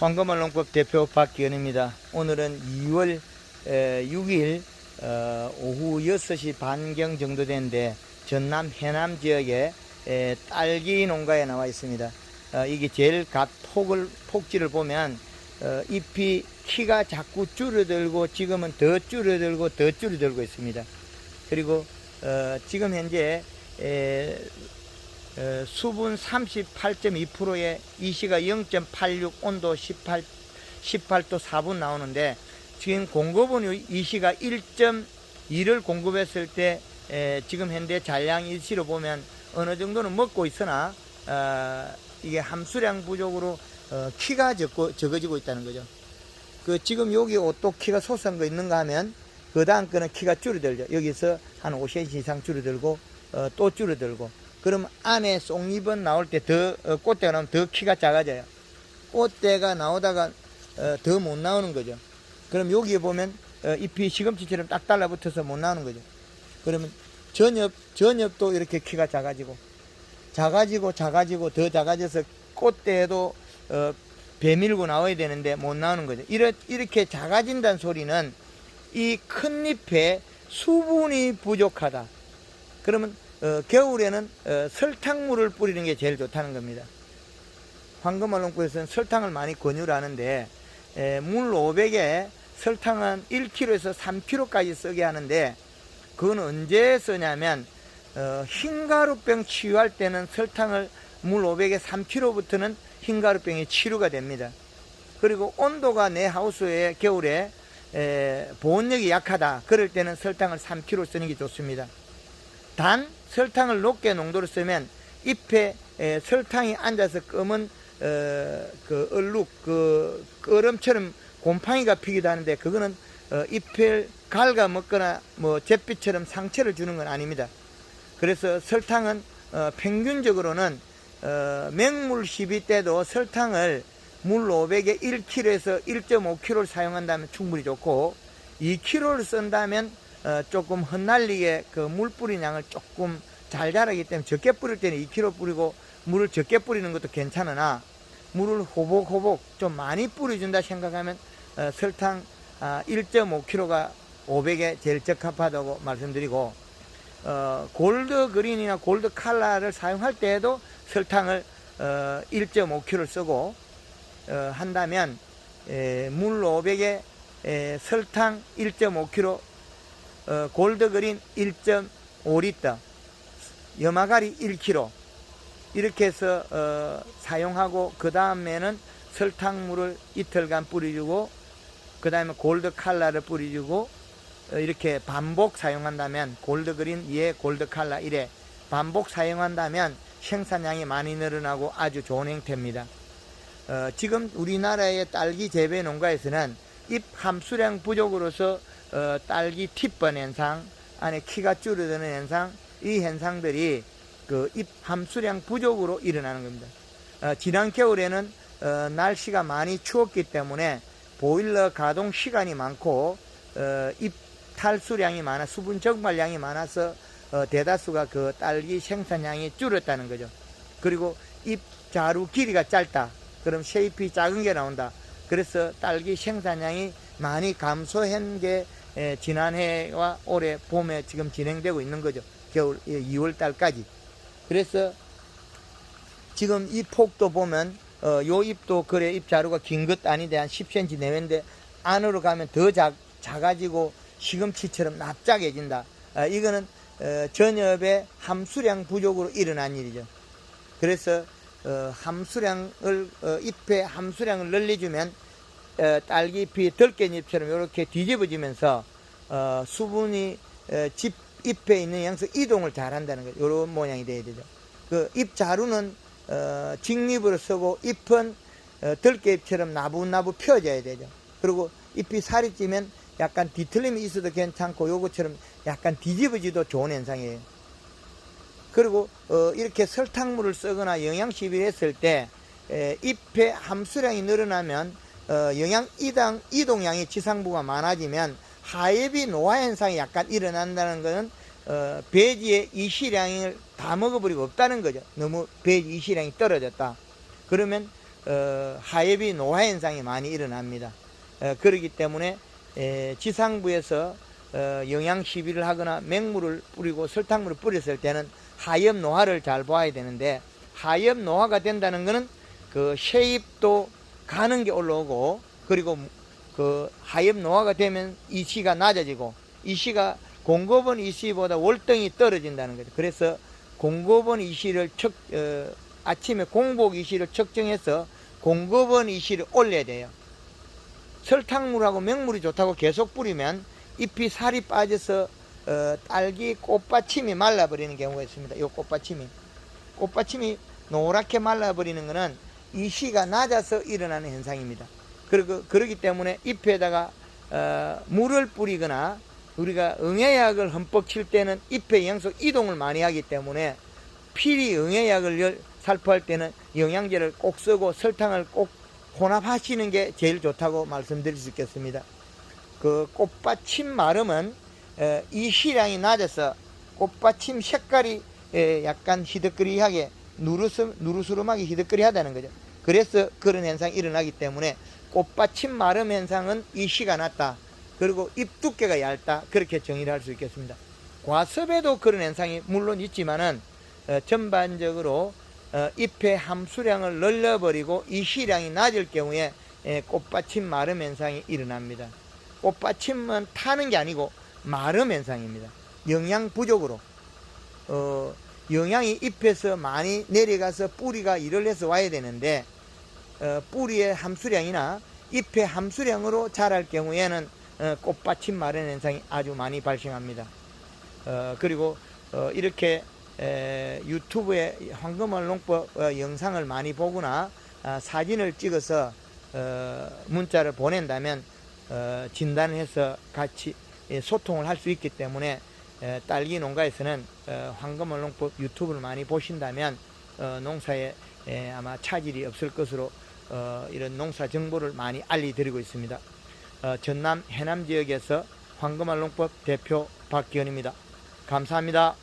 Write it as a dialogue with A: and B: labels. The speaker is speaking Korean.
A: 황금알농법 대표 박기현입니다. 오늘은 2월 6일 어, 오후 6시 반경 정도 되는데 전남 해남 지역에 에, 딸기 농가에 나와 있습니다. 어, 이게 제일 갓 폭을 폭지를 보면 어, 잎이 키가 자꾸 줄어들고 지금은 더 줄어들고 더 줄어들고 있습니다. 그리고 어, 지금 현재 수분 38.2%에 이시가 0.86 온도 18 18도 4분 나오는데 지금 공급은 이시가 1.2를 공급했을 때 에, 지금 현재 잔량 일시로 보면 어느 정도는 먹고 있으나 어, 이게 함수량 부족으로 어, 키가 적고, 적어지고 있다는 거죠. 그 지금 여기 옷도 키가 소소한 거 있는가 하면 그 다음 거는 키가 줄어들죠. 여기서 한 5cm 이상 줄어들고 어, 또 줄어들고 그럼 안에 송잎은 나올 때더 어, 꽃대가 나오면 더 키가 작아져요. 꽃대가 나오다가 어, 더못 나오는 거죠. 그럼 여기에 보면 어, 잎이 시금치처럼 딱 달라붙어서 못 나오는 거죠. 그러면 전엽 전엽도 이렇게 키가 작아지고 작아지고 작아지고 더 작아져서 꽃대도 어, 배밀고 나와야 되는데 못 나오는 거죠. 이렇, 이렇게 작아진다는 소리는 이 큰 잎에 수분이 부족하다. 그러면 어, 겨울에는 어, 설탕물을 뿌리는 게 제일 좋다는 겁니다. 황금알롱구에서는 설탕을 많이 권유를 하는데 에, 물 500에 설탕은 1kg에서 3kg까지 쓰게 하는데 그건 언제 쓰냐면 어, 흰가루병 치유할 때는 설탕을 물 500에 3kg부터는 흰가루병이 치료가 됩니다. 그리고 온도가 내 하우스에 겨울에 에, 보온력이 약하다. 그럴 때는 설탕을 3kg 쓰는 게 좋습니다. 단 설탕을 높게 농도를 쓰면 잎에 에, 설탕이 앉아서 검은 어, 그 얼룩 그 끄름처럼 곰팡이가 피기도 하는데 그거는 어, 잎을 갉아 먹거나 뭐 잿빛처럼 상처를 주는 건 아닙니다. 그래서 설탕은 어, 평균적으로는 어, 맹물 시비 때도 설탕을 물 500에 1kg에서 1.5kg를 사용한다면 충분히 좋고 2kg를 쓴다면 어, 조금 흩날리게 그 물 뿌린 양을 조금 잘 자라기 때문에 적게 뿌릴 때는 2kg 뿌리고 물을 적게 뿌리는 것도 괜찮으나 물을 호복호복 좀 많이 뿌려준다 생각하면 어, 설탕 아, 1.5kg가 500에 제일 적합하다고 말씀드리고 어, 골드 그린이나 골드 칼라를 사용할 때에도 설탕을 어, 1.5kg 쓰고 어, 한다면 에, 물 500에 에, 설탕 1.5kg 어, 골드 그린 1.5리터 염화가리 1kg 이렇게 해서 어, 사용하고 그 다음에는 설탕물을 이틀간 뿌려주고 그 다음에 골드 칼라를 뿌려주고 어, 이렇게 반복 사용한다면 골드 그린 2에 골드 칼라 1에 반복 사용한다면 생산량이 많이 늘어나고 아주 좋은 형태입니다. 어, 지금 우리나라의 딸기 재배 농가에서는 잎 함수량 부족으로서 어, 딸기 팁번 현상, 안에 키가 줄어드는 현상, 이 현상들이 그 잎 함수량 부족으로 일어나는 겁니다. 어, 지난 겨울에는 어, 날씨가 많이 추웠기 때문에 보일러 가동 시간이 많고 어, 잎 탈수량이 많아 수분 적발량이 많아서 어, 대다수가 그 딸기 생산량이 줄었다는 거죠. 그리고 잎 자루 길이가 짧다. 그럼 쉐입이 작은 게 나온다. 그래서 딸기 생산량이 많이 감소한 게 에, 지난해와 올해 봄에 지금 진행되고 있는 거죠. 겨울 2월 달까지. 그래서 지금 이 폭도 보면 어, 요 잎도 그래 잎 자루가 긴 것 아닌데 한 10cm 내외인데 안으로 가면 더 작, 작아지고 시금치처럼 납작해진다. 아, 이거는 어, 전엽의 함수량 부족으로 일어난 일이죠. 그래서 어, 함수량을 어, 잎의 함수량을 늘려주면 어, 딸기 잎이 덜깻잎처럼 이렇게 뒤집어지면서 어, 수분이 어, 집 잎에 있는 양서 이동을 잘 한다는 거죠. 이런 모양이 돼야 되죠. 그 잎 자루는 어, 직립으로 쓰고 잎은 어, 들깨잎처럼 나부나부 펴져야 되죠. 그리고 잎이 살이 찌면 약간 뒤틀림이 있어도 괜찮고 요것처럼 약간 뒤집어지도 좋은 현상이에요. 그리고 어, 이렇게 설탕물을 쓰거나 영양 시비를 했을 때 에, 잎의 함수량이 늘어나면 어, 영양 이당 이동량이 지상부가 많아지면 하엽이 노화 현상이 약간 일어난다는 것은 어, 배지의 이시량을 다 먹어버리고 없다는 거죠. 너무 배지 이시량이 떨어졌다. 그러면 어, 하엽이 노화 현상이 많이 일어납니다. 어, 그렇기 때문에 에, 지상부에서 어, 영양 시비를 하거나 맹물을 뿌리고 설탕물을 뿌렸을 때는 하엽 노화를 잘 봐야 되는데 하엽 노화가 된다는 것은 그 쉐입도 가는 게 올라오고 그리고 그 하엽 노화가 되면 이시가 낮아지고 이시가 공급원 이시보다 월등히 떨어진다는 거죠. 그래서 공급원 이시를 척 어, 아침에 공복 이시를 측정해서 공급원 이시를 올려야 돼요. 설탕물하고 맹물이 좋다고 계속 뿌리면 잎이 살이 빠져서 어, 딸기 꽃받침이 말라버리는 경우가 있습니다. 이 꽃받침이 꽃받침이 노랗게 말라버리는 것은 이시가 낮아서 일어나는 현상입니다. 그리고 그러기 때문에 잎에다가 어, 물을 뿌리거나 우리가 응애약을 흠뻑 칠 때는 잎의 영양소 이동을 많이 하기 때문에 필히 응애약을 열- 살포할 때는 영양제를 꼭 쓰고 설탕을 꼭 혼합하시는 게 제일 좋다고 말씀드릴 수 있겠습니다. 그 꽃받침 마름은 에, 이 시량이 낮아서 꽃받침 색깔이 에, 약간 희득거리하게 누르스, 누르스름하게 희득거리하다는 거죠. 그래서 그런 현상이 일어나기 때문에 꽃받침 마름 현상은 이 시가 낮다. 그리고 잎 두께가 얇다. 그렇게 정의를 할 수 있겠습니다. 과습에도 그런 현상이 물론 있지만은 어, 전반적으로 어, 잎의 함수량을 늘려버리고 이 시량이 낮을 경우에 에, 꽃받침 마름 현상이 일어납니다. 꽃받침은 타는 게 아니고 마름 현상입니다. 영양 부족으로 어, 영양이 잎에서 많이 내려가서 뿌리가 일을 해서 와야 되는데 어, 뿌리의 함수량이나 잎의 함수량으로 자랄 경우에는 어, 꽃받침 마른 현상이 아주 많이 발생합니다. 어, 그리고 어, 이렇게 에, 유튜브에 황금알 농법 어, 영상을 많이 보거나 아, 사진을 찍어서 어, 문자를 보낸다면 어, 진단을 해서 같이 예, 소통을 할 수 있기 때문에 에, 딸기 농가에서는 어, 황금알 농법 유튜브를 많이 보신다면 어, 농사에 에, 아마 차질이 없을 것으로 어, 이런 농사 정보를 많이 알려드리고 있습니다. 어, 전남 해남 지역에서 황금알 농법 대표 박기현입니다. 감사합니다.